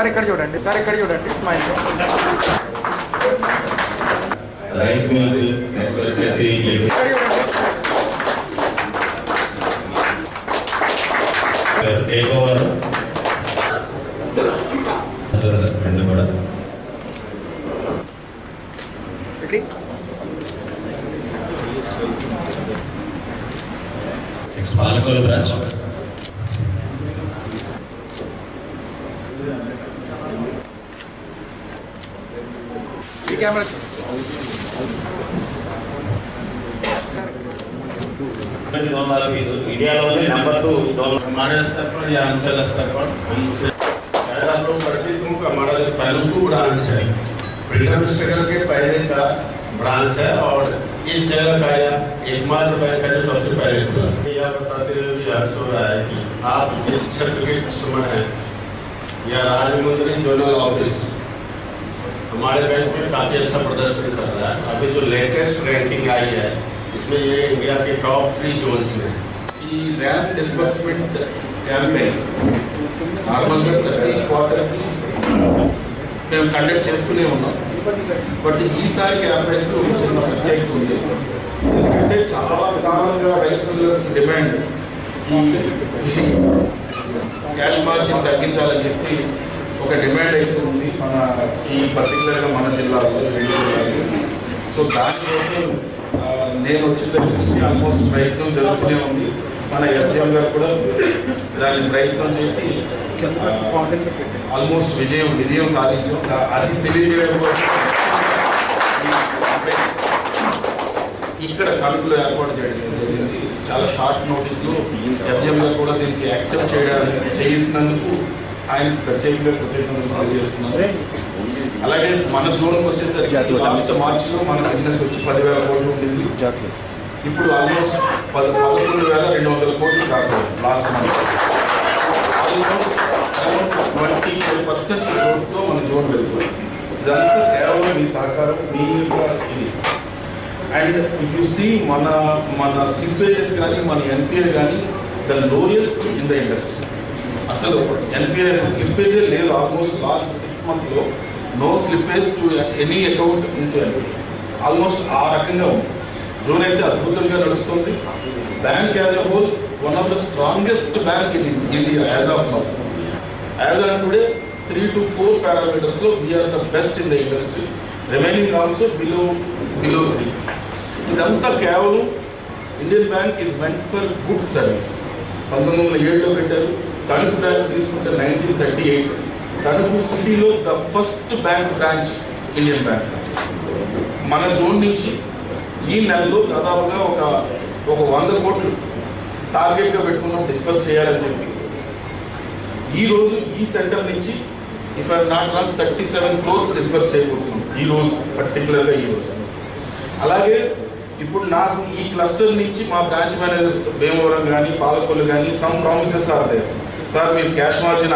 Sir ఇక్కడ చూడండి sir ఇక్కడ చూడండి స్మైల్ రైస్ మిల్స్ నెక్స్ట్ వచ్చేసి ఇక్కడ చూడండి టేక్ ఓవర్ సార్ రెండు కూడా ఇట్లీ నెక్స్ట్ పాలకోలు బ్రాంచ్ कैमरा। हमारे स्तर पर या अंचल स्तर पर हम उसे तो परिचित के पहले का ब्रांच है और इस जगह का यह एकमात्र बैंक है जो सबसे पहले खुला। यह बताते हुए भी हर्ष हो रहा है कि आप जिस क्षेत्र के कस्टमर हैं या राजमुंद्री जोनल ऑफ़िस हमारे बैंक में काफी अच्छा प्रदर्शन कर रहा है अभी जो लेटेस्ट रैंकिंग आई है इसमें ये इंडिया के टॉप थ्री जोन्स में है ఈ ర్యాంప్ డిస్బర్స్మెంట్ క్యాంపెయిన్ నార్మల్గా ప్రతి క్వార్టర్కి మేము కండక్ట్ చేస్తూనే ఉన్నాం బట్ ఈసారి క్యాంపెయిన్కి ఒక చిన్న ప్రత్యేకత ఉంది ఎందుకంటే చాలా కాలంగా రైస్ మిల్లర్స్ డిమాండ్ ఈ క్యాష్ మార్జిన్ తగ్గించాలని చెప్పి ఒక డిమాండ్ అయితే ఉంది మన ఈ పర్టికులర్గా మన జిల్లాలో రెండు జిల్లాలో. సో దానికోసం నేను వచ్చిన దగ్గర నుంచి ఆల్మోస్ట్ ప్రయత్నం జరుగుతూనే ఉంది. మన ఎఫ్జిఎం గారు కూడా దాని ప్రయత్నం చేసి ఆల్మోస్ట్ విజయం విజయం సాధించాం. అది తెలియజేయడం కోసం ఇక్కడ కలుపులు ఏర్పాటు చేయడం జరిగింది. చాలా షార్ట్ నోటీస్లో ఎఫ్జిఎం గారు కూడా దీనికి యాక్సెప్ట్ చేయడానికి చేసినందుకు ఆయనకి ప్రత్యేకంగా కృతజ్ఞతలు తెలియజేస్తున్నాను. అలాగే మన జోన్కి వచ్చేసరికి లాస్ట్ మార్చ్లో మన బిజినెస్ వచ్చి పదివేల కోట్లు ఉండింది. ఇప్పుడు ఆల్మోస్ట్ పది పదకొండు వేల రెండు వందల కోట్లు కాసాయి last month. Twenty five percent గ్రోత్తో మన జోన్ వెళ్తుంది ఇదంతా కేవలం మీ సహకారం మీ ఇది. అండ్ ఇఫ్ యు సీ మన మన స్లిప్పేజెస్ కానీ మన ఎన్పిఐ కానీ the lowest in the industry. అసలు ఎన్పిఐ స్లిప్పేజే లేదు. ఆల్మోస్ట్ లాస్ట్ సిక్స్ మంత్లో no slippage to any account in to almost ఆ రకంగా ఉంది. జూన్ అయితే అద్భుతంగా నడుస్తుంది. Bank as a whole one of the strongest bank in India as of now as on today three to four పారామీటర్స్లో we are the best in the industry remaining also below below three ఇదంతా కేవలం Indian bank is meant for good service పంతొమ్మిది వందల ఏడులో పెట్టారు. Tanuku branch తీసుకుంటే nineteen thirty eight Tanuku సిటీలో the first bank branch Indian bank మన zone నుంచి ఈ నెలలో దాదాపుగా ఒక ఒక వంద కోట్లు టార్గెట్గా పెట్టుకున్నాం డిస్కస్ చేయాలని చెప్పి. ఈ రోజు ఈ సెంటర్ నుంచి if I not wrong thirty seven crores discuss చేయబోతున్నాం ఈ రోజు పర్టికులర్గా ఈ రోజు. అలాగే ఇప్పుడు నాకు ఈ క్లస్టర్ నుంచి మా బ్రాంచ్ మేనేజర్స్ భీమవరం కానీ పాలకొల్లు కానీ some promises are there sir మీరు క్యాష్ మార్జిన్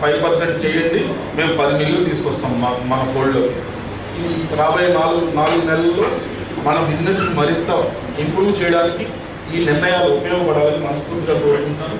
ఫైవ్ పర్సెంట్ చేయండి మేము పది మిలియన్లు తీసుకొస్తాం మా మన ఫోల్డ్లో. ఈ రాబోయే నాలుగు నాలుగు నెలల్లో మన బిజినెస్ మరింత ఇంప్రూవ్ చేయడానికి ఈ నిర్ణయాలు ఉపయోగపడాలని మనస్ఫూర్తిగా కోరుకుంటున్నాను.